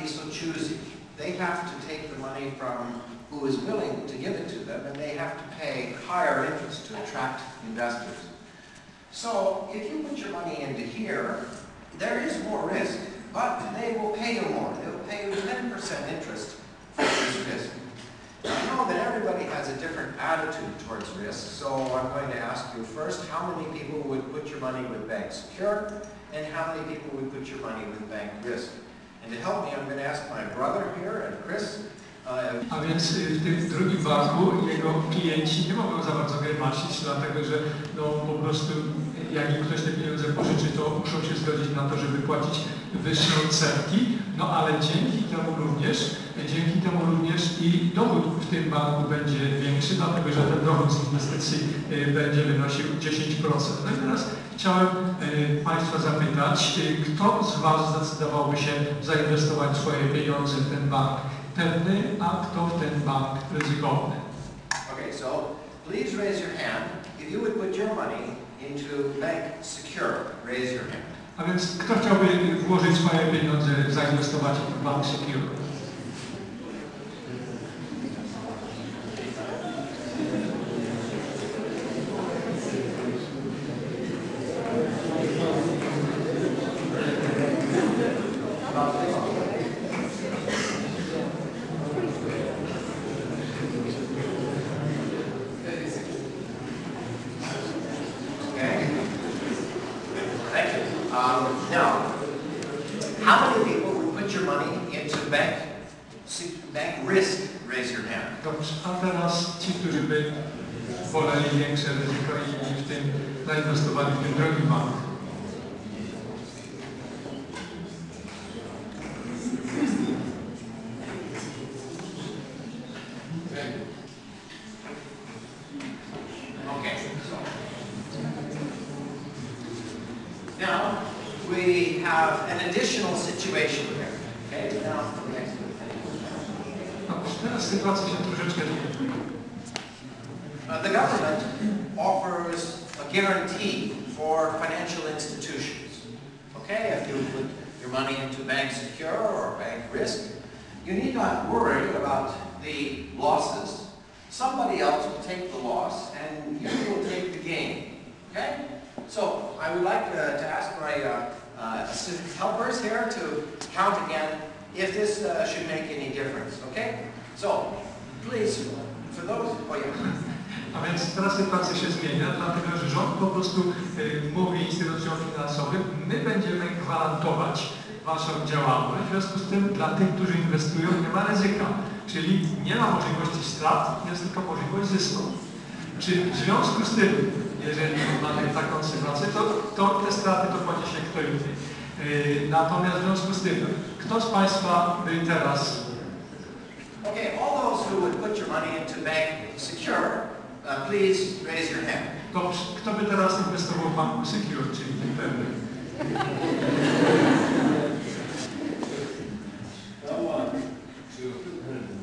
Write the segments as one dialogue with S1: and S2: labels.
S1: be so choosy. They have to take the money from who is willing to give it to them, and they have to pay higher interest to attract investors. So if you put your money into here, there is more risk, but they will pay you more. They will pay you 10% interest for this risk. I know that everybody has a different attitude towards risk, so I'm going to ask you first, how many people would put your money with Bank Secure, and how many people would put your money with Bank Risk? And to help me, I'm going to ask my brother here and Chris.
S2: A więc w tym drugim banku jego klienci nie mogą za bardzo grymacić, dlatego że no, po prostu jak im ktoś te pieniądze pożyczy, to muszą się zgodzić na to, żeby płacić wyższe odsetki, no ale dzięki temu również, dzięki temu również i dochód w tym banku będzie większy, dlatego że ten dochód z inwestycji y, będzie wynosił 10%. No i teraz chciałem y, Państwa zapytać, y, kto z Was zdecydowałby się zainwestować swoje pieniądze w ten bank? Pewny, a kto w ten bank ryzykowny.
S1: Okay, so please raise your hand if you would put your money into Bank Secure. Raise your hand.
S2: A więc kto chciałby włożyć swoje pieniądze, zainwestować w Bank Secure?
S1: Okay? Thank you. Um, now, how many people would put your money into Bank, Se- Bank Risk? Raise your hand.
S2: Dobrze, a teraz ci, którzy by woleli większe ryzyko i w tym zainwestowali w tym drugim banku.
S1: Okay. Now, we have an additional situation here. Okay, now, the next one.
S2: Dobrze, teraz sytuacja się troszeczkę.
S1: Uh, the government offers a guarantee for financial institutions. Okay, if you put your money into Bank Secure or Bank Risk, you need not worry about the losses. Somebody else will take the loss and you will take the gain. Okay? So I would like uh, to ask my uh, uh, helpers here to count again if this uh, should make any difference. Okay? So please, for those, oh yeah.
S2: A więc teraz sytuacja się zmienia, dlatego że rząd po prostu y, mówi instytucjom finansowym, my będziemy gwarantować Waszą działalność, w związku z tym dla tych, którzy inwestują nie ma ryzyka, czyli nie ma możliwości strat, jest tylko możliwość zysku. Czy w związku z tym, jeżeli mamy taką sytuację, to, to te straty to płaci się kto inny. Y, Natomiast w związku z tym, kto z Państwa by teraz
S1: Okay, all those who would put your money into Bank Secure, uh, please raise your hand.
S2: Dobrze, kto by teraz inwestował w banku Secure, czyli tym pewnym?
S1: No one, two,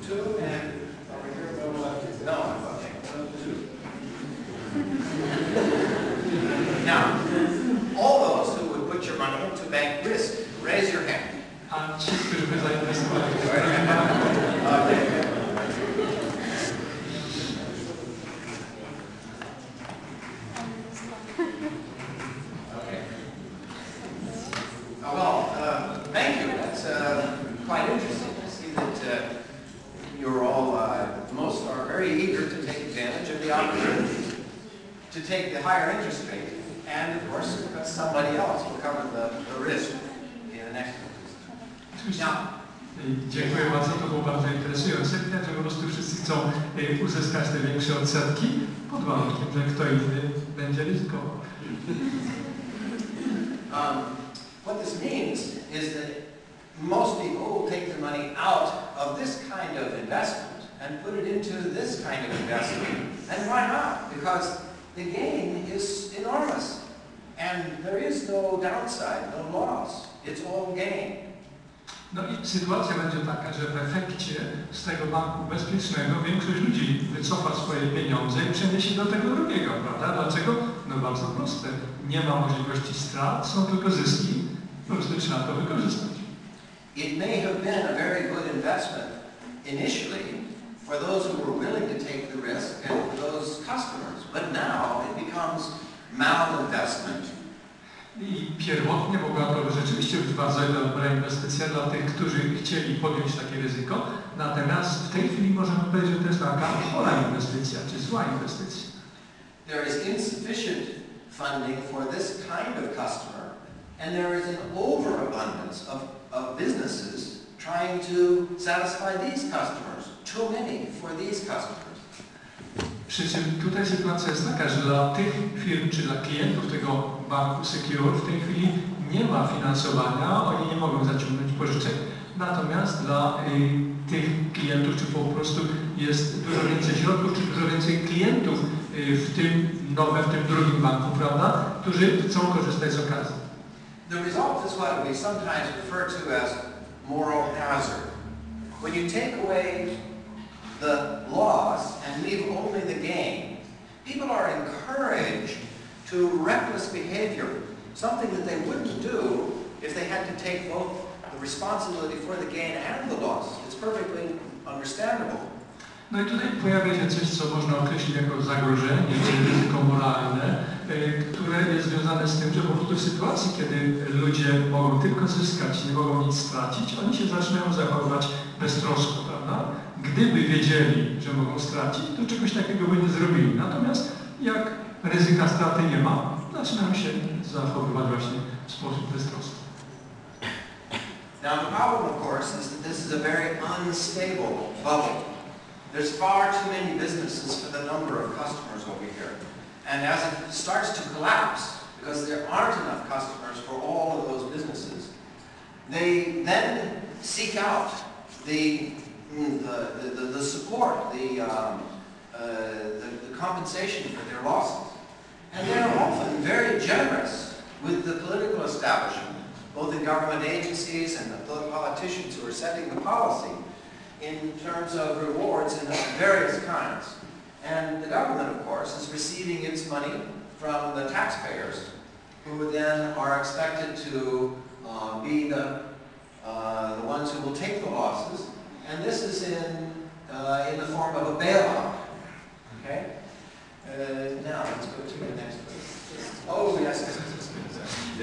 S1: two, and over here, no one. No, okay, two. Now, all those who would put your money into Bank Risk, raise your hand.
S2: A ci, którzy by zainwestowali w drugim banku,
S1: Okay. Okay. Oh, well, uh, thank you. That's uh, quite interesting to see that uh, you're all, uh, most are very eager to take advantage of the opportunity to take the higher interest rate, and of course, somebody else will cover the, the risk in the next one. Now,
S2: Dziękuję bardzo, to było bardzo interesujące. Widać, że po prostu wszyscy chcą uzyskać te większe odsetki pod warunkiem, że kto inny będzie ryzykował.
S1: Um, what this means is that most people will take the money out of this kind of investment and put it into this kind of investment. And why not? Because the gain is enormous. And there is no downside, no loss. It's all gain.
S2: No i sytuacja będzie taka, że w efekcie z tego banku bezpiecznego większość ludzi wycofa swoje pieniądze i przeniesie do tego drugiego, prawda? Dlaczego? No bardzo proste. Nie ma możliwości strat, są tylko zyski po prostu trzeba to wykorzystać.
S1: It may have been a very good investment initially for those who were willing to take the risk and for those customers, but now it becomes malinvestment
S2: I pierwotnie mogła to rzeczywiście być bardzo dobra inwestycja dla tych, którzy chcieli podjąć takie ryzyko, natomiast w tej chwili możemy powiedzieć, że to jest taka chora inwestycja, czy zła inwestycja.
S1: There is insufficient funding for this kind of customer, and there is an overabundance of, of businesses trying to satisfy these customers. Too many for these customers.
S2: Przy czym tutaj sytuacja jest taka, że dla tych firm, czy dla klientów tego banku Secure w tej chwili nie ma finansowania, oni nie mogą zaciągnąć pożyczek. Natomiast dla y, tych klientów, czy po prostu jest dużo więcej środków, czy dużo więcej klientów y, w tym nowym, w tym drugim banku, prawda, którzy chcą korzystać z okazji.
S1: The result is what we sometimes refer to as moral hazard. When you take away the loss and leave only the gain, people are encouraged to reckless behavior, something that they wouldn't do if they had to take both the responsibility for the gain and the loss. It's perfectly understandable.
S2: No i tutaj pojawia się coś, co można określić jako zagrożenie, czy ryzyko moralne, które jest związane z tym, że po prostu w sytuacji, kiedy ludzie mogą tylko zyskać, nie mogą nic stracić, oni się zaczynają zachowywać beztrosko, prawda? Gdyby wiedzieli, że mogą stracić, to czegoś takiego by nie zrobili. Natomiast jak ryzyka straty nie ma, zaczynają się zachowywać właśnie w sposób beztroski.
S1: Now, the problem, of course, is that this is a very unstable bubble. There's far too many businesses for the number of customers over here. And as it starts to collapse, because there aren't enough customers for all of those businesses, they then seek out the, the, the, the support, the, um, uh, the, the compensation for their losses. And they're often very generous with the political establishment both in government agencies and the politicians who are setting the policy in terms of rewards in various kinds. And the government, of course, is receiving its money from the taxpayers, who then are expected to uh, be the, uh, the ones who will take the losses. And this is in, uh, in the form of a bailout. Okay? Uh, now, let's go to the next one. Oh, yes.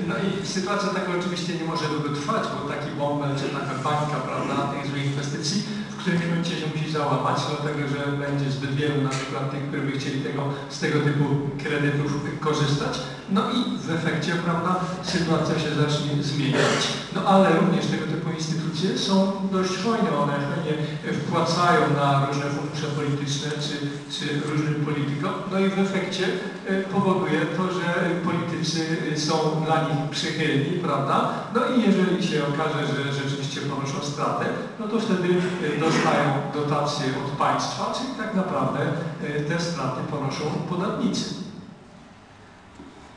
S2: No i sytuacja taka oczywiście nie może długo trwać, bo taki bąbel czy taka bańka, prawda, tej złej inwestycji w którymś momencie się musi załamać, dlatego że będzie zbyt wielu na przykład tych, którzy by chcieli tego, z tego typu kredytów korzystać. No i w efekcie, prawda, sytuacja się zacznie zmieniać. No ale również tego typu instytucje są dość hojne, one chętnie wpłacają na różne fundusze polityczne czy, czy różnym politykom. No i w efekcie e, powoduje to, że politycy są dla nich przychylni, prawda? No i jeżeli się okaże, że rzeczywiście ponoszą stratę, no to wtedy e, dostają dotacje od państwa, czyli tak naprawdę e, te straty ponoszą podatnicy.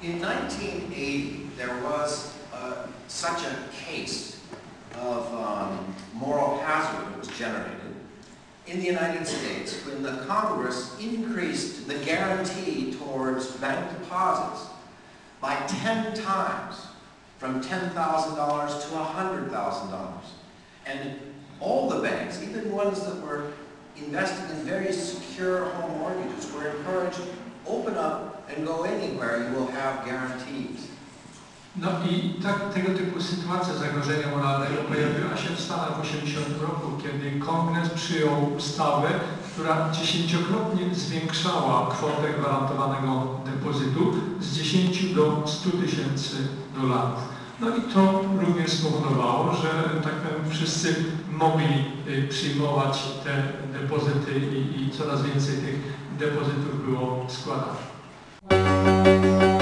S1: In 1980, there was uh, such a case of um, moral hazard that was generated in the United States when the Congress increased the guarantee towards bank deposits by 10 times, from $10,000 to $100,000. And all the banks, even ones that were investing in very secure home mortgages, were encouraged, open up and go anywhere, you will have guarantees.
S2: No i tak, tego typu sytuacja zagrożenia moralnego pojawiła się w Stanach w 80 roku, kiedy Kongres przyjął ustawę, która dziesięciokrotnie zwiększała kwotę gwarantowanego depozytu z 10 do 100 tysięcy dolarów. No i to również spowodowało, że tak powiem, wszyscy mogli y, przyjmować te depozyty i, i coraz więcej tych depozytów było składanych. Thank you.